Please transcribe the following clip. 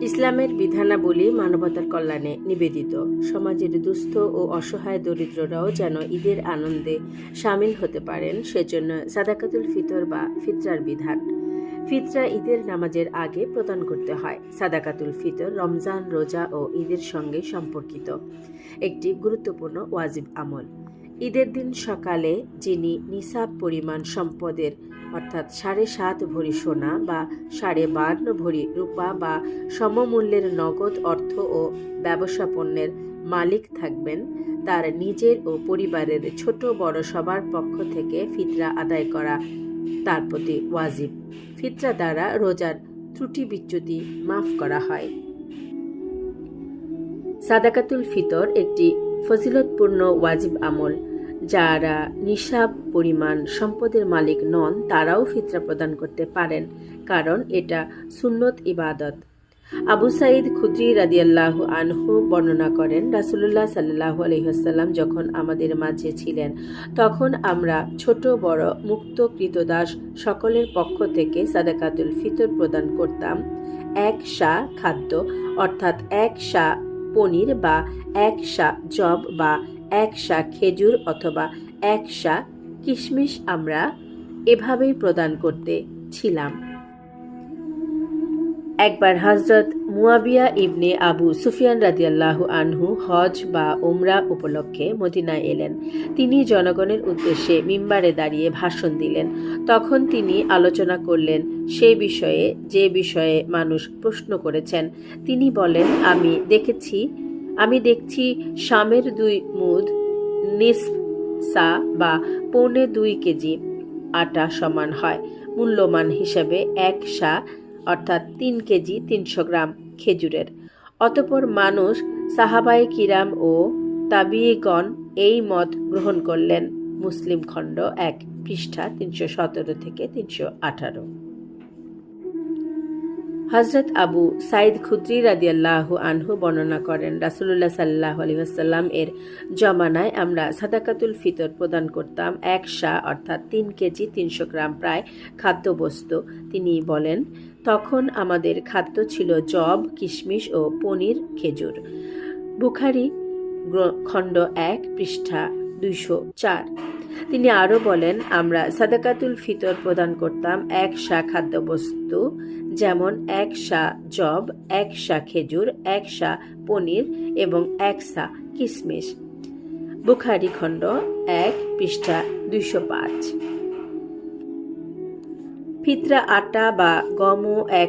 ইসলামের বিধানাবলী মানবতার কল্যাণে নিবেদিত। সমাজের দুস্থ ও অসহায় দরিদ্ররাও যেন ঈদের আনন্দে সামিল হতে পারেন, সেজন্য সাদাকাতুল ফিতর বা ফিতরার বিধান। ফিতরা ঈদের নামাজের আগে প্রদান করতে হয়। সাদাকাতুল ফিতর রমজান, রোজা ও ঈদের সঙ্গে সম্পর্কিত একটি গুরুত্বপূর্ণ ওয়াজিব আমল। ঈদের দিন সকালে যিনি নিসাব পরিমাণ সম্পদের অর্থাৎ সাড়ে সাত ভরি সোনা বা সাড়ে বান্ন ভরি রূপা বা সমমূল্যের নগদ অর্থ ও ব্যবসা পণ্যের মালিক থাকবেন। তার নিজের ও পরিবারের ছোট বড় সবার পক্ষ থেকে ফিতরা আদায় করা তার প্রতি ওয়াজিব। ফিতরা দ্বারা রোজার ত্রুটি বিচ্যুতি মাফ করা হয়। সাদাকাতুল ফিতর একটি ফজিলতপূর্ণ ওয়াজিব আমল। যারা নিসাব পরিমাণ সম্পদের মালিক নন, তারাও ফিতরা প্রদান করতে পারেন, কারণ এটা সুন্নত ইবাদত। আবু সাইদ খুদ্রি রাদিয়াল্লাহু আনহু বর্ণনা করেন, রাসুলুল্লাহ সাল্লাহ আলহিহাসাল্লাম যখন আমাদের মাঝে ছিলেন, তখন আমরা ছোট, বড়, মুক্ত, কৃতদাস সকলের পক্ষ থেকে সাদাকাতুল ফিতর প্রদান করতাম। এক শা খাদ্য, অর্থাৎ এক শা পনির বা এক শা জব বা এক শা খেজুর অথবা এক শা কিশমিশ আমরা এভাবেই প্রদান করতে ছিলাম। একবার হজরত মুয়াবিয়া ইবনে আবু সুফিয়ান রাদিয়াল্লাহু আনহু হজ বা ওমরা উপলক্ষে মদিনায় এলেন। তিনি জনগণের উদ্দেশ্যে মিম্বারে দাঁড়িয়ে ভাষণ দিলেন। তখন তিনি আলোচনা করলেন, সে বিষয়ে, যে বিষয়ে মানুষ প্রশ্ন করেছেন, তিনি বলেন, আমি দেখেছি আমি দেখছি শামের দুই মুদ নিসফ সা বা পৌনে দুই কেজি আটা সমান হয়। মূল্যমান হিসাবে এক সা অর্থাৎ তিন কেজি তিনশো গ্রাম খেজুরের। অতপর মানুষ সাহাবাই কিরাম ও তাবিগণ এই মত গ্রহণ করলেন। মুসলিম খণ্ড এক পৃষ্ঠা তিনশো সতেরো থেকে তিনশো আঠারো। হজরত আবু সাইদ খুদ্রি রাদিয়াল্লাহু আনহু বর্ণনা করেন রাসুল্লাহ সাল্লাহ আলহিহাসাল্লাম এর জমানায় আমরা সাদাকাতুল ফিতর প্রদান করতাম এক শা, অর্থাৎ তিন কেজি তিনশো গ্রাম প্রায় খাদ্যবস্তু। তিনি বলেন, তখন আমাদের খাদ্য ছিল জব, কিশমিশ ও পনির, খেজুর। বুখারি খণ্ড এক পৃষ্ঠা দুইশো চার। তিনি আরও বলেন, আমরা সাদাকাতুল ফিতর প্রদান করতাম এক শা খাদ্যবস্তু, যেমন এক শা জব, এক শা খেজুর, এক শা পনির এবং এক শা কিশমিশ বুখারি খণ্ড এক, পৃষ্ঠা দুইশো পাঁচ। ফিতরা আটা বা গমও এক